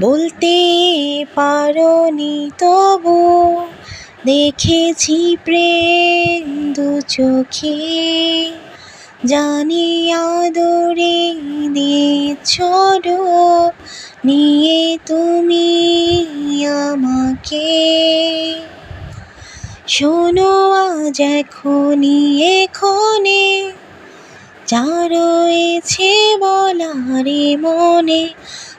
বলতে পারোনি তবু দেখেছি প্রেম দু চোখে। জানি আদরে দিয়েছ নিয়ে তুমি আমাকে। শোনো আজ এখনই এখনে, যা রয়েছে বলারে মনে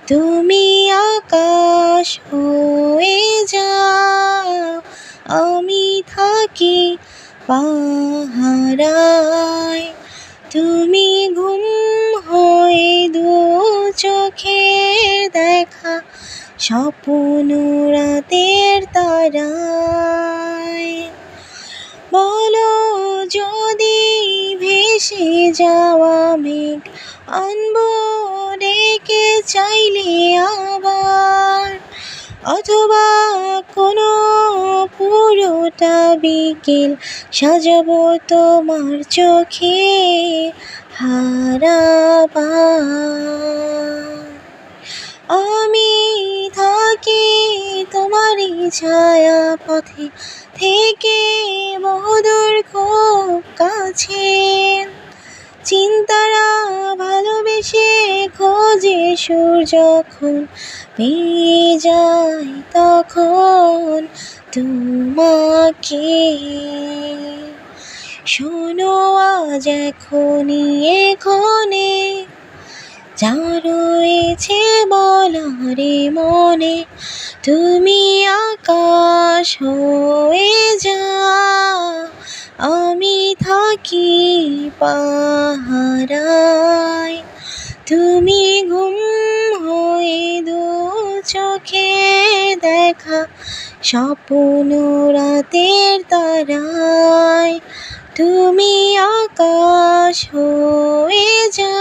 তুমি আকাশ হয়ে যাও, আমি থাকি পাহারায়। তুমি ঘুম হয়ে দু চোখের দেখা, স্বপ্ন রাতের তারায়। বলো যদি ভেসে যাওয়া মেঘ আনব ডেকে চাইলে আবার, অথবা কোনো পুরোটা বিকেল সাজাবো তোমার চোখে হারাবার। আমি থাকি তোমারই ছায়া পথে থেকে বহুদূর খুব কাছে। খোঁজে সুর যখন পেয়ে যায় তখন তোমাকে। শোনো আজ এখনই এখনে যা রয়েছে বলারে মনে, তুমি আকাশ হয়ে যা, আমি থাকি পাহারায়। তুমি চোখে দেখা স্বপ্ন রাতের তারায়। তুমি আকাশ হয়ে যাও